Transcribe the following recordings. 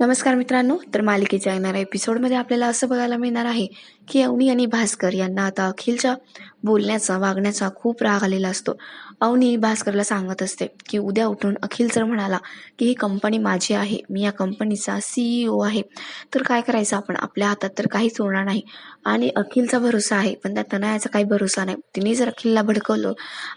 नमस्कार मित्रांनो तर मालिकेच्या येणाऱ्या एपिसोडमध्ये आपल्याला असं बघायला मिळणार आहे की अवनी आणि भास्कर यांना आता अखिलच्या बोलण्याचा वागण्याचा खूप राग आलेला असतो. अवनी भास्करला सांगत असते की उद्या उठून अखिल जर म्हणाला की ही कंपनी माझी आहे. मी या कंपनीचा सीईओ आहे. तर काय करायचं आपण? आपल्या हातात तर काहीच उरणार नाही. आणि अखिलचा भरोसा आहे. पण त्या तनयाचा काही भरोसा नाही. तिने जर अखिलला भडकवलं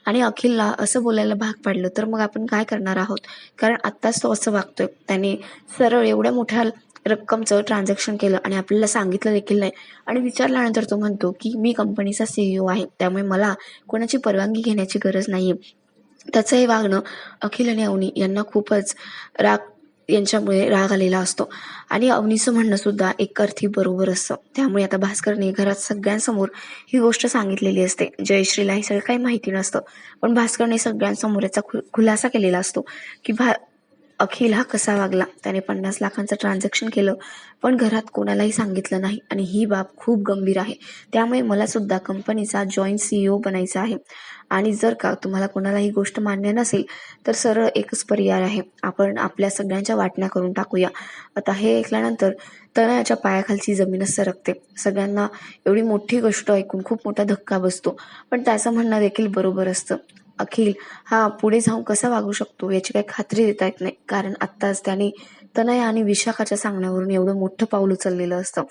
आणि अखिलला असं बोलायला भाग पाडलं तर मग आपण काय करणार आहोत? कारण आत्ताच तो असं वागतोय. त्याने सरळ एवढ्या मोठ्या रक्कमचं ट्रान्झॅक्शन केलं आणि आपल्याला सांगितलं देखील नाही. आणि विचारल्यानंतर तो म्हणतो की मी कंपनीचा सीईओ आहे. त्यामुळे मला कोणाची परवानगी घेण्याची गरज नाही आहे त्याचं हे वागणं अखिल आणि अवनी यांना खूपच राग यांच्यामुळे राग आलेला असतो. आणि अवनीचं म्हणणं सुद्धा एक अर्थी बरोबर असतं. त्यामुळे आता भास्करने घरात सगळ्यांसमोर ही गोष्ट सांगितलेली असते. जयश्रीला हे सगळं काही माहिती नसतं. पण भास्करने सगळ्यांसमोर याचा खु खुलासा केलेला असतो की भा अखिल हा कसा वागला? त्याने पन्नास लाखांचं ट्रान्झॅक्शन केलं पण घरात कोणालाही सांगितलं नाही आणि ही बाब खूप गंभीर आहे. त्यामुळे मला सुद्धा कंपनीचा जॉईंट सीईओ बनायचा आहे. आणि जर का तुम्हाला कोणाला ही गोष्ट मान्य नसेल तर सरळ एकच पर्याय आहे. आपण आपल्या सगळ्यांच्या वाटण्या करून टाकूया. आता हे ऐकल्यानंतर तनयाच्या पायाखालची जमीनच सरकते. सगळ्यांना एवढी मोठी गोष्ट ऐकून खूप मोठा धक्का बसतो. पण त्याचं म्हणणं देखील बरोबर असतं. अखिल हा पुढे जाऊन कसा वागू शकतो याची काही खात्री देता येत नाही. कारण आत्ताच त्याने तनया आणि विशाखाच्या सांगण्यावरून एवढं मोठं पाऊल उचललेलं असतं.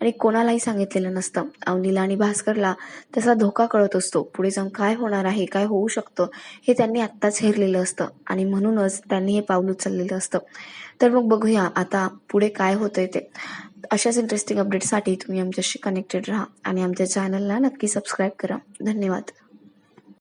आणि कोणालाही सांगितलेलं नसतं. अवनीला आणि भास्करला त्याचा धोका कळत असतो. पुढे जाऊन काय होणार आहे काय होऊ शकतं हे त्यांनी आत्ताच हेरलेलं असतं. आणि म्हणूनच त्यांनी हे पाऊल उचललेलं असतं. तर मग बघूया आता पुढे काय होतंय ते. अशाच इंटरेस्टिंग अपडेटसाठी तुम्ही आमच्याशी कनेक्टेड राहा. आणि आमच्या चॅनलला नक्की सबस्क्राईब करा. धन्यवाद.